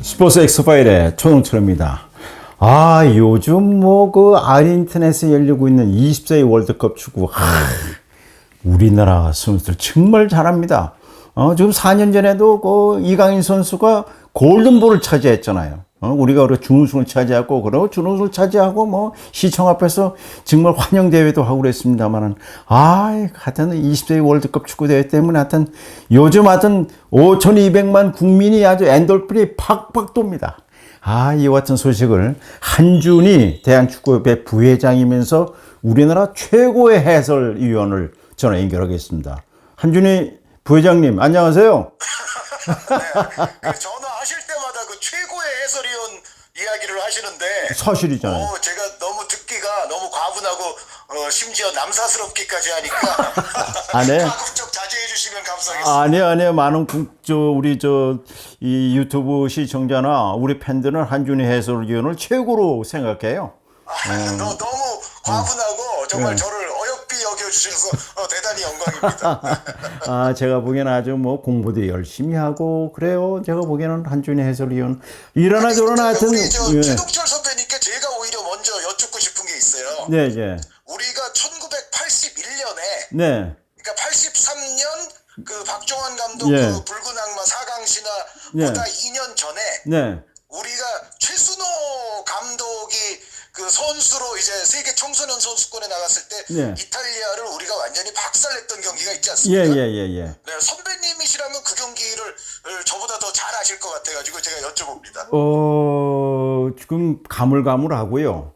스포츠 엑스파일의 초동철입니다. 아, 요즘 뭐 그 아르헨티나에서 열리고 있는 20세 월드컵 축구. 하, 우리나라 선수들 정말 잘합니다. 어, 지금 4년 전에도 그 이강인 선수가 골든볼을 차지했잖아요. 어, 우리가 그 준우승을 차지하고, 그리고 준우승을 차지하고, 뭐, 시청 앞에서 정말 환영 대회도 하고 그랬습니다만은, 아, 하여튼 20세 월드컵 축구 대회 때문에 하여튼 요즘 하여튼 5,200만 국민이 아주 엔돌핀이 팍팍 돕니다. 아, 이와 같은 소식을 한준희 대한축구협회 부회장이면서 우리나라 최고의 해설위원을 전화 연결하겠습니다. 한준희 부회장님, 안녕하세요. 그 전화 하실 때마다 그 최고의 해설위원 이야기를 하시는데 사실이잖아요. 어, 제가 너무 듣기가 너무 과분하고 어, 심지어 남사스럽기까지 하니까 아, 네. 가급적 자제해 주시면 감사하겠습니다. 아니요, 아니요. 많은 국, 저, 우리 저, 이 유튜브 시청자나 우리 팬들은 한준희 해설위원을 최고로 생각해요. 아, 너, 너무 과분하고 정말 네. 저를 어여삐 여겨 주셔서 어, 대단히 영광입니다. 아, 제가 보기에는 아주 뭐 공부도 열심히 하고 그래요. 제가 보기에는 한준희 해설위원. 이러나 저러나 하여튼. 우리 저 예. 최동철 선배님께 제가 오히려 먼저 여쭙고 싶은 게 있어요. 네, 네. 우리가 1981년에 네. 그러니까 83년 그 박종원 감독 예. 그 붉은 악마 4강신화보다 예. 2년 전에 네. 우리가 최순호 감독이 그 선수로 이제 세계 청소년 선수권에 나갔을 때 예. 이탈리아를 우리가 완전히 박살냈던 경기가 있지 예, 않습니까? 예, 예, 예. 네, 선배님이시라면 그 경기를 을 저보다 더 잘 아실 것 같아가지고 제가 여쭤봅니다. 어, 지금 가물가물하고요.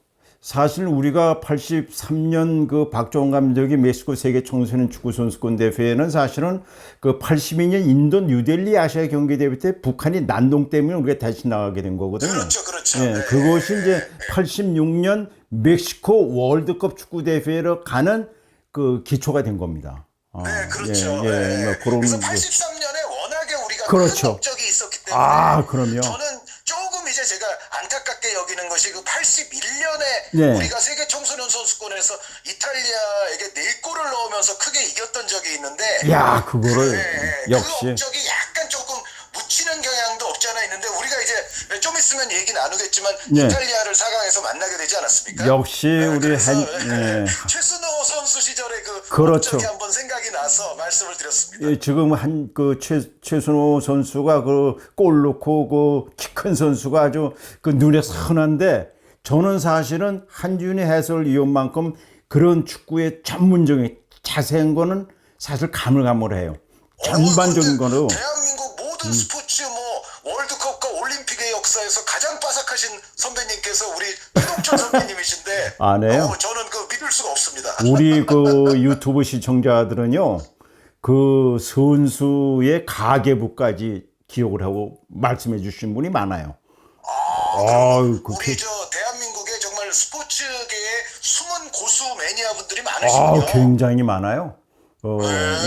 사실 우리가 83년 그 박종원 감독이 멕시코 세계 청소년 축구 선수권 대회에는 사실은 그 82년 인도 뉴델리 아시아 경기 대회 때 북한이 난동 때문에 우리가 다시 나가게 된 거거든요. 그렇죠, 그렇죠. 예, 네. 그것이 이제 86년 멕시코 월드컵 축구 대회로 가는 그 기초가 된 겁니다. 어, 네, 그렇죠. 예, 예, 네. 뭐 그런 그래서 거. 83년에 워낙에 우리가 그렇죠. 큰 업적이 있었기 때문에 아, 그럼요. 저는 조금 이제 제가 안타깝게 여기는 것이 그 81년에 네. 우리가 세계 청소년 선수권에서 이탈리아에게 네 골을 넣으면서 크게 이겼던 적이 있는데 야, 그거를 네, 그 역시 업적이 약간 조금 묻히는 경향도 없지 않아 있는데 우리가 이제 좀 있으면 얘기 나누겠지만 네. 이탈리아를 4강에서 만나게 되지 않았습니까? 역시 네, 우리 한 네, 예. 최순호 선수 시절의 그 그렇죠. 업적이 한번 생각이 나서 말씀을 드렸습니다. 예, 지금 한 그 최순호 선수가 그 골 넣고 그 키 큰 선수가 아주 그 눈에 선한데 저는 사실은 한준희 해설위원만큼 그런 축구의 전문적인 자세한 거는 사실 가물가물해요. 전반적인 거로 음. 대한민국 모든 스포츠 뭐 월드컵과 올림픽의 역사에서 가장 빠삭하신 선배님께서 우리 최동철 선배님이신데 아, 네요? 어, 저는 그 믿을 수가 없습니다. 우리 그 유튜브 시청자들은요 그 선수의 가계부까지 기억을 하고 말씀해 주신 분이 많아요. 아유, 그 우리 저 대한민국의 정말 스포츠계의 숨은 고수 매니아분들이 아, 많으시군요. 굉장히 많아요. 어,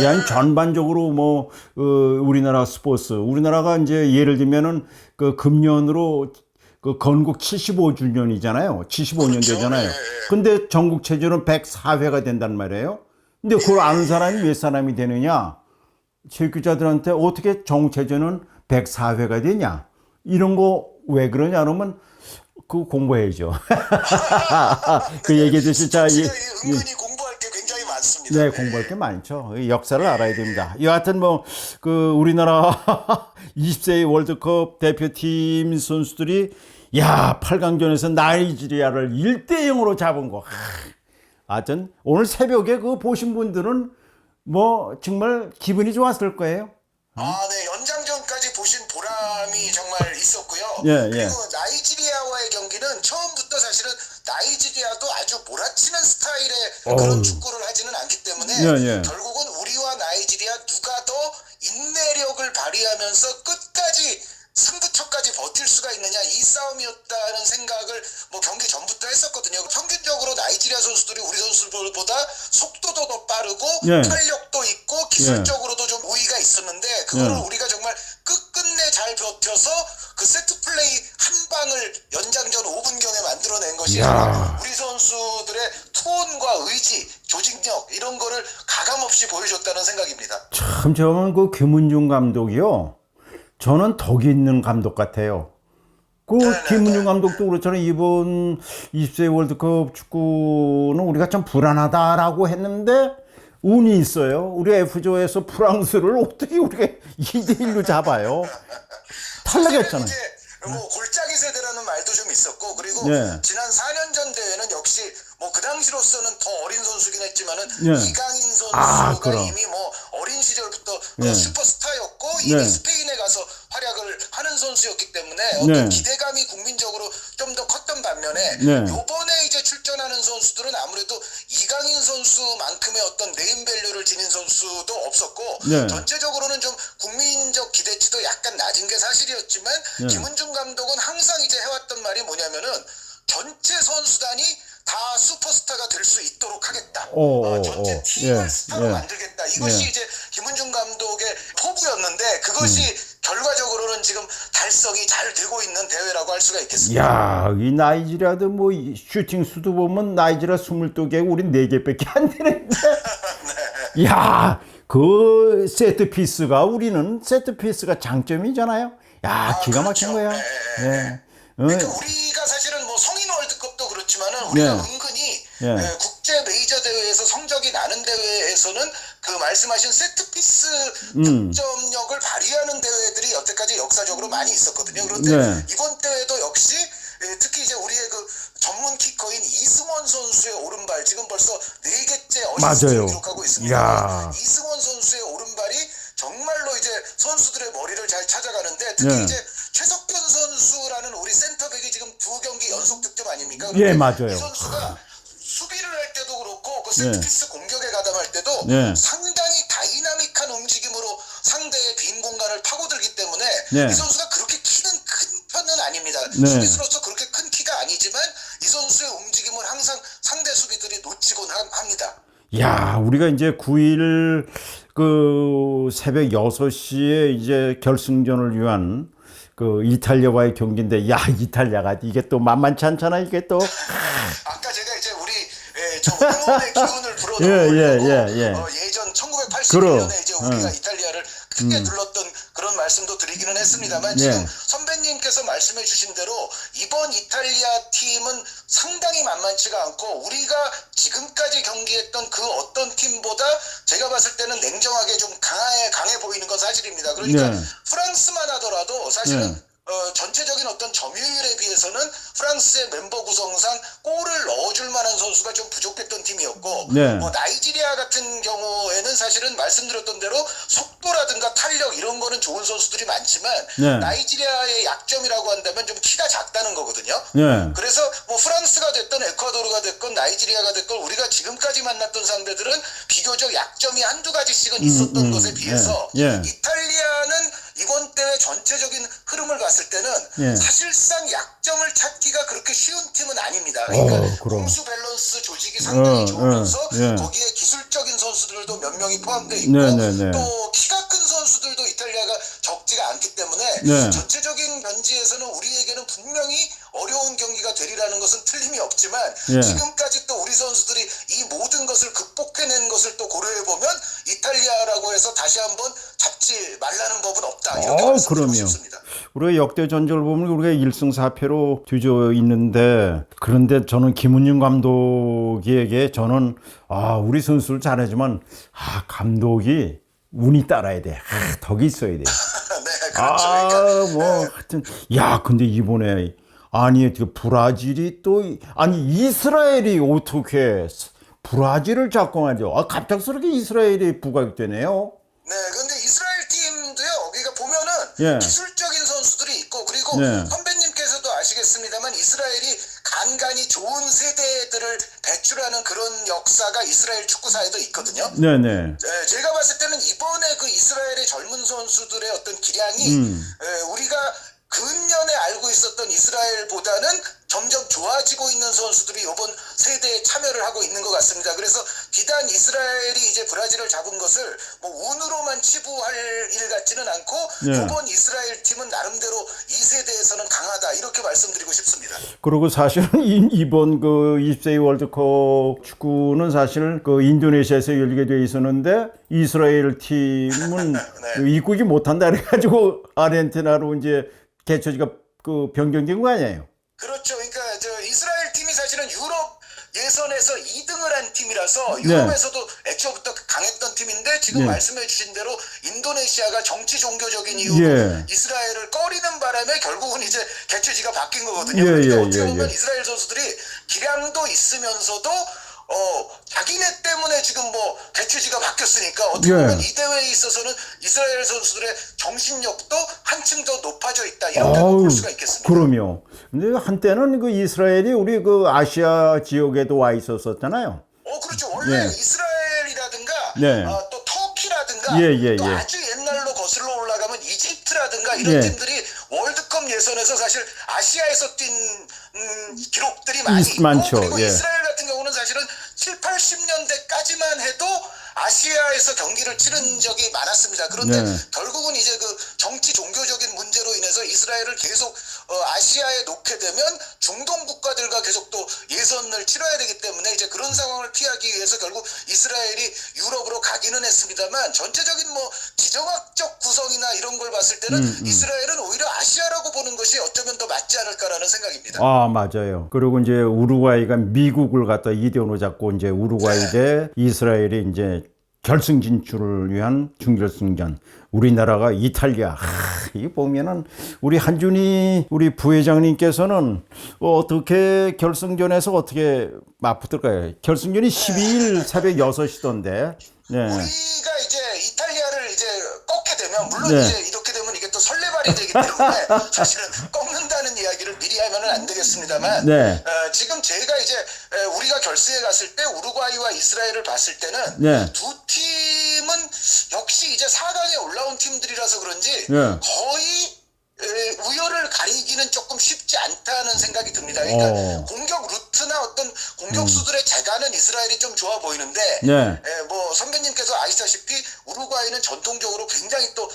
이 아니 전반적으로 뭐 어, 우리나라 스포츠, 우리나라가 이제 예를 들면은 그 금년으로 그 건국 75주년이잖아요. 75년 그렇죠. 되잖아요. 예, 예. 근데 전국 체제는 104회가 된단 말이에요. 근데 그걸 아는 사람이 몇 사람이 되느냐? 체육기자들한테 어떻게 전국 체제는 104회가 되냐? 이런 거 왜 그러냐 그러면 그 공부해야죠. 그 얘기했듯이 자, 이- 스포츠가 은근히 굉장히 많습니다. 네, 공부할 게 많죠. 이 역사를 알아야 됩니다. 여하튼 뭐, 그, 우리나라 20세 월드컵 대표팀 선수들이, 야, 8강전에서 나이지리아를 1대 0으로 잡은 거. 하, 하여튼, 오늘 새벽에 그거 보신 분들은 뭐, 정말 기분이 좋았을 거예요. 아, 네. 연장전까지 보신 보람이 정말 있었고요. 예, 예. 그리고 나이지리아와의 경기는 처음부터 사실은 나이지리아도 아주 몰아치는 스타일의 그런. 축구를 때문에 예, 예. 결국은 우리와 나이지리아 누가 더 인내력을 발휘하면서 끝까지 승부처까지 버틸 수가 있느냐 이 싸움이었다는 생각을 뭐 경기 전부터 했었거든요. 평균적으로 나이지리아 선수들이 우리 선수들보다 속도도 더 빠르고 예. 탄력도 있고 기술적으로도 좀 우위가 있었는데 그거를 예. 우리가 정말 끝끝내 잘 버텨서 그 세트 플레이 한 방을 연장전 5분경에 만들어낸 것이 이야. 우리 선수 수온과 의지, 조직력 이런 거를 가감없이 보여줬다는 생각입니다. 참 저는 그 김은중 감독이요. 저는 덕이 있는 감독 같아요. 그 김은중 감독도 그렇잖아요. 이번 20세 월드컵 축구는 우리가 좀 불안하다라고 했는데 운이 있어요. 우리 F조에서 프랑스를 어떻게 우리가 2대 1로 잡아요. 탈락했잖아요. 이제 뭐 골짜기 세대 말도 좀 있었고 그리고 예. 지난 4년 전 대회는 역시 뭐 그 당시로서는 더 어린 선수긴 했지만은 예. 이강인 선수가 아. 이미 뭐 어린 시절부터 그 예. 슈퍼스타였고 이미 네. 스페인에 가서 활약을 하는 선수였기 때문에 어떤 네. 기대감이 국민적으로 좀 더 컸던 반면에 네. 요번에 이제 출전하는 선수들은 아무래도 이강인 선수만큼의 어떤 네임밸류를 지닌 선수도 없었고 네. 전체적으로는 좀 국민적 기대치도 약간 낮은 게 사실이었지만 네. 김은중 감독은 항상 이제 해왔던 말이 뭐냐면은 전체 선수단이 다 슈퍼스타가 될 수 있도록 하겠다. 오, 어, 오, 전체 오. 팀을 예, 스타로 예. 만들겠다. 이것이 예. 이제 김은중 감독의 포부였는데 그것이 음. 결과적으로는 지금 달성이 잘 되고 있는 대회라고 할 수가 있겠습니다. 야, 이 나이지리아도 뭐이 슈팅 수도 보면 나이지리아 22개, 우린 4개밖에 안 되는데. 야, 그 세트 피스가 우리는 세트 피스가 장점이잖아요. 야, 기가 막힌 그렇죠. 거야. 네. 예. 그러니까 어, 우리가 사실은 뭐 성인 월드컵도 그렇지만은 우리가 네. 은근히 예. 에, 국제 메이저 대회에서 성적이 나는 대회에서는 그 말씀하신 세트 피스 음. 득점력을 발휘하는 대회들이 여태까지 역사적으로 많이 있었거든요. 그런데 네. 이번 대회도 역시 에, 특히 이제 우리의 그 전문 키커인 이승원 선수의 오른발 지금 벌써 네 개째 어시스트를. 기록하고 있습니다. 야. 이승원 선수의 오른발이 정말로 이제 선수들의 머리를 잘 찾아가는데 특히 네. 이제 최석균 선수라는 우리 센터백이 지금 두 경기 연속 득점 아닙니까? 예, 맞아요. 이 선수가 수비를 할 때도 그렇고 그 세트피스 공격에 가담할 때도 네. 상당히 다이나믹한 움직임으로 상대의 빈 공간을 파고들기 때문에 네. 이 선수가 그렇게 키는 큰 편은 아닙니다. 네. 수비수로 야, 우리가 이제 9일 그 새벽 6시에 이제 결승전을 위한 그 이탈리아와의 경기인데 야, 이탈리아가 이게 또 만만치 않잖아. 이게 또 아까 제가 이제 우리 예, 저 응원의 기운을 불어넣으려고 예, 예, 예. 어, 예전 1981년에 그럼. 이제 우리가 어. 이탈리아를 크게 눌렀던 그런 말씀도 드리기는 했습니다만 예. 지금 선배님께서 말씀해 주신 대로 이번 이탈리아 팀은 상당히 만만치가 않고 우리가 지금까지 경기했던 그 어떤 팀보다 제가 봤을 때는 냉정하게 좀 강해 강해 보이는 건 사실입니다. 그러니까 네. 프랑스만 하더라도 사실은 네. 어, 전체적인 어떤 점유율에 비해서는 프랑스의 멤버 구성상 골을 넣어줄 만한 선수가 좀 부족했던 팀이었고 네. 뭐 나이지리아 같은 경우에는 사실은 말씀드렸던 대로 속도라든가 탄력 이런 거는 좋은 선수들이 많지만 네. 나이지리아의 약점이라고 한다면 좀 키가 작다는 거거든요. 예. 그래서 뭐 프랑스가 됐건 에콰도르가 됐건 나이지리아가 됐건 우리가 지금까지 만났던 상대들은 비교적 약점이 한두 가지씩은 있었던 음, 것에 비해서 예, 예. 이탈리아는 이번 대회 전체적인 흐름을 봤을 때는 예. 사실상 약점을 찾기가 그렇게 쉬운 팀은 아닙니다. 그러니까 어. 공수 밸런스 조직이 상당히 어, 좋으면서 어, 예. 거기에 선수들도 몇 명이 포함되어 있고 네, 네, 네. 또 키가 큰 선수들도 이탈리아가 적지가 않기 때문에 네. 전체적인 변지에서는 우리에게는 분명히 어려운 되리라는 것은 틀림이 없지만 예. 지금까지 또 우리 선수들이 이 모든 것을 극복해낸 것을 또 고려해 보면 이탈리아라고 해서 다시 한번 잡지 말라는 법은 없다 이렇게 어, 그럼요. 싶습니다. 우리가 역대 전적을 보면 우리가 1승 4패로 뒤져 있는데 그런데 저는 김은중 감독에게 저는 아 우리 선수를 잘하지만 아 감독이 운이 따라야 돼. 아, 덕이 있어야 돼. 네, 그렇죠. 그러니까 아, 뭐 하여튼 야, 근데 이번에 아니 그 브라질이 또 이- 아니 이스라엘이 어떻게 브라질을 작공하죠? 아, 갑작스럽게 이스라엘이 부각되네요. 네, 근데 이스라엘 팀도요. 여기가 보면은 예. 기술적인 선수들이 있고 그리고 네. 선배님께서도 아시겠습니다만 이스라엘이 간간히 좋은 세대들을 배출하는 그런 역사가 이스라엘 축구사에도 있거든요. 네, 네. 네, 제가 봤을 때는 이번에 그 이스라엘의 젊은 선수들의 어떤 기량이 음. 에, 우리가 근년에 알고 있었던 이스라엘보다는 점점 좋아지고 있는 선수들이 이번 세대에 참여를 하고 있는 것 같습니다. 그래서 비단 이스라엘이 이제 브라질을 잡은 것을 뭐 운으로만 치부할 일 같지는 않고 네. 이번 이스라엘 팀은 나름대로 이 세대에서는 강하다 이렇게 말씀드리고 싶습니다. 그리고 사실은 이- 이번 그 20세기 월드컵 축구는 사실 그 인도네시아에서 열리게 돼 있었는데 이스라엘 팀은 그 입국이 못한다 그래가지고 아르헨티나로 이제 개최지가 그 변경된 거 아니에요? 그렇죠. 그러니까 저 이스라엘 팀이 사실은 유럽 예선에서 2등을 한 팀이라서 네. 유럽에서도 애초부터 강했던 팀인데 지금 네. 말씀해 주신 대로 인도네시아가 정치 종교적인 이유로 예. 이스라엘을 꺼리는 바람에 결국은 이제 개최지가 바뀐 거거든요. 예, 그러니까 예, 어떻게 예, 보면 예. 이스라엘 선수들이 기량도 있으면서도 어 자기네 때문에 지금 뭐 개최지가 바뀌었으니까 어떻게 예. 보면 이 대회에 있어서는 이스라엘 선수들의 정신력도 한층 더 높아져 있다 이렇게 볼 수가 있겠습니다. 그럼요. 근데 한때는 그 이스라엘이 우리 그 아시아 지역에도 와 있었었잖아요. 어 그렇죠 원래 예. 이스라엘이라든가 네. 어, 또 터키라든가 예, 예, 또 예. 아주 옛날로 거슬러 올라가면 이집트라든가 이런 예. 팀들이 월드컵 예선에서 사실 아시아에서 뛴 음, 기록들이 많이 있- 있고 많죠. 그리고 예. 이스라엘 같은 경우는 사실은 7, 80년대까지만 해도 아시아에서 경기를 치른 적이 많았습니다. 그런데 네. 결국은 이제 그 정치 종교적인 문제로 인해서 이스라엘을 계속 어, 아시아에 놓게 되면 중동 국가들과 계속 또 예선을 치러야 되기 때문에 이제 그런 상황을 피하기 위해서 결국 이스라엘이 유럽으로 가기는 했습니다만 전체적인 뭐 지정학적 구성이나 이런 걸 봤을 때는 음, 이스라엘은 오히려 아시아 보는 것이 어쩌면 더 맞지 않을까라는 생각입니다. 아 맞아요. 그리고 이제 우루과이가 미국을 갖다 2대 5로 잡고 이제 우루과이 대 이스라엘이 이제 결승 진출을 위한 준결승전. 우리나라가 이탈리아. 하, 이 보면은 우리 한준희 우리 부회장님께서는 어떻게 결승전에서 어떻게 맞붙을까요? 결승전이 12일 새벽 6시던데. 네. 우리가 이제 이탈리아를 이제 꺾게 되면 물론 네. 이제 설레발이 되기 때문에 사실은 꺾는다는 이야기를 미리 하면은 안 되겠습니다만 네. 어, 지금 제가 이제 에, 우리가 결승에 갔을 때 우루과이와 이스라엘을 봤을 때는 네. 두 팀은 역시 이제 4강에 올라온 팀들이라서 그런지 네. 거의 에, 우열을 가리기는 조금 쉽지 않다는 생각이 듭니다. 그러니까 어. 공격 루트나 어떤 공격수들의 재간은 이스라엘이 좀 좋아 보이는데 네. 예, 뭐 선배님께서 아시다시피 우루과이는 전통적으로 굉장히 또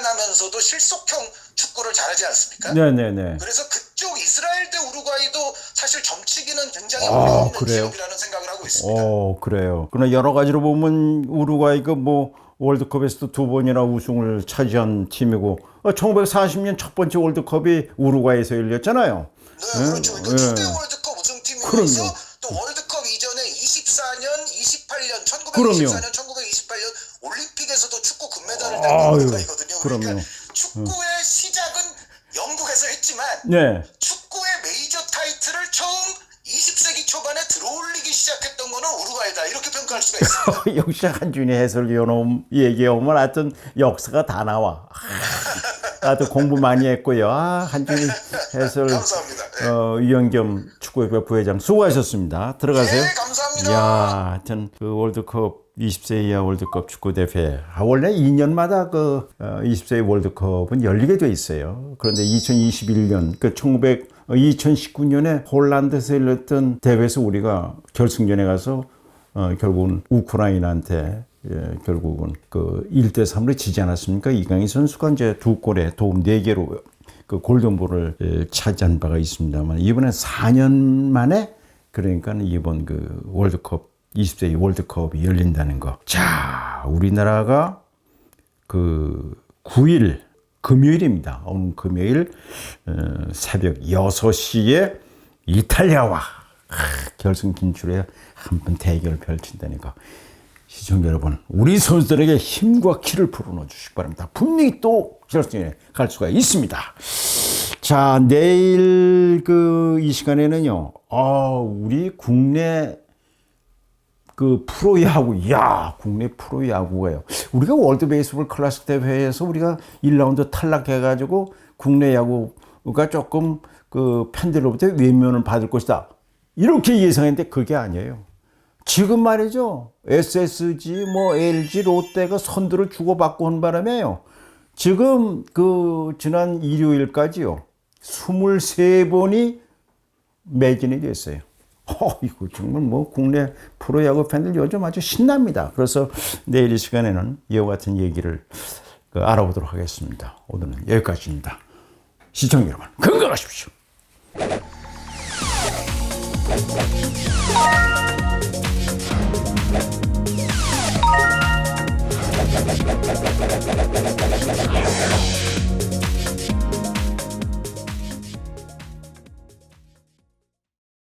단단하면서도 실속형 축구를 잘하지 않습니까? 네네네. 그래서 그쪽 이스라엘 대 우루과이도 사실 점치기는 굉장히 아, 어려운 그래요? 지역이라는 생각을 하고 있습니다. 어, 그래요. 그러나 여러 가지로 보면 우루과이가 뭐 월드컵에서도 두 번이나 우승을 차지한 팀이고 어, 1940년 첫 번째 월드컵이 우루과이에서 열렸잖아요. 네, 그렇죠. 예. 초대 월드컵 우승팀이면서 그럼요. 또 월드컵 이전에 24년, 28년, 1924년, 그럼요. 1928년 올림픽에서도 축구 금메달을 아유, 딴 우루과이거든요. 그럼요. 그러니까 축구의 시작은 영국에서 했지만 네. 축구의 메이저 타이틀을 처음 20세기 초반에 들어올리기 시작했던 거는 우루과이다 이렇게 평가할 수가 있습니다. 역시 한준희 해설위원 얘기하면 하여튼 역사가 다 나와. 하여튼 공부 많이 했고요. 아, 한준희 해설 감사합니다. 네. 어, 위원 겸 축구협회 부회장 수고하셨습니다. 들어가세요. 네, 감사합니다. 야, 하여튼 그 월드컵 20세 이하 월드컵 축구 대회. 아, 원래 2년마다 그 어, 20세 월드컵은 열리게 돼 있어요. 그런데 2021년 그 1900, 어, 2019년에 홀란드에서 열렸던 대회에서 우리가 결승전에 가서 어, 결국은 우크라이나한테 예, 결국은 그 1대 3으로 지지 않았습니까? 이강인 선수가 이제 두 골에 도움 4개로 그 골든볼을 예, 차지한 바가 있습니다만 이번에 4년 만에 그러니까 이번 그 월드컵 20세기 월드컵이 열린다는 거. 자, 우리나라가 그 9일 금요일입니다. 오늘 금요일 어, 새벽 6시에 이탈리아와 아, 결승 진출에 한 번 대결을 펼친다니까. 시청자 여러분, 우리 선수들에게 힘과 키를 불어넣어 주시기 바랍니다. 분명히 또 결승에 갈 수가 있습니다. 자, 내일 그 이 시간에는요, 아, 우리 국내 그 프로야구, 야, 국내 프로야구가요. 우리가 월드 베이스볼 클래식 대회에서 우리가 1라운드 탈락해가지고 국내 야구가 조금 그 팬들로부터 외면을 받을 것이다. 이렇게 예상했는데 그게 아니에요. 지금 말이죠. SSG, 뭐 LG, 롯데가 선두를 주고받고 한 바람에요. 지금 그 지난 일요일까지요. 23번이 매진이 됐어요. 어, 이거 정말 뭐 국내 프로야구 팬들 요즘 아주 신납니다. 그래서 내일 이 시간에는 이와 같은 얘기를 그 알아보도록 하겠습니다. 오늘은 여기까지입니다. 시청 여러분, 건강하십시오.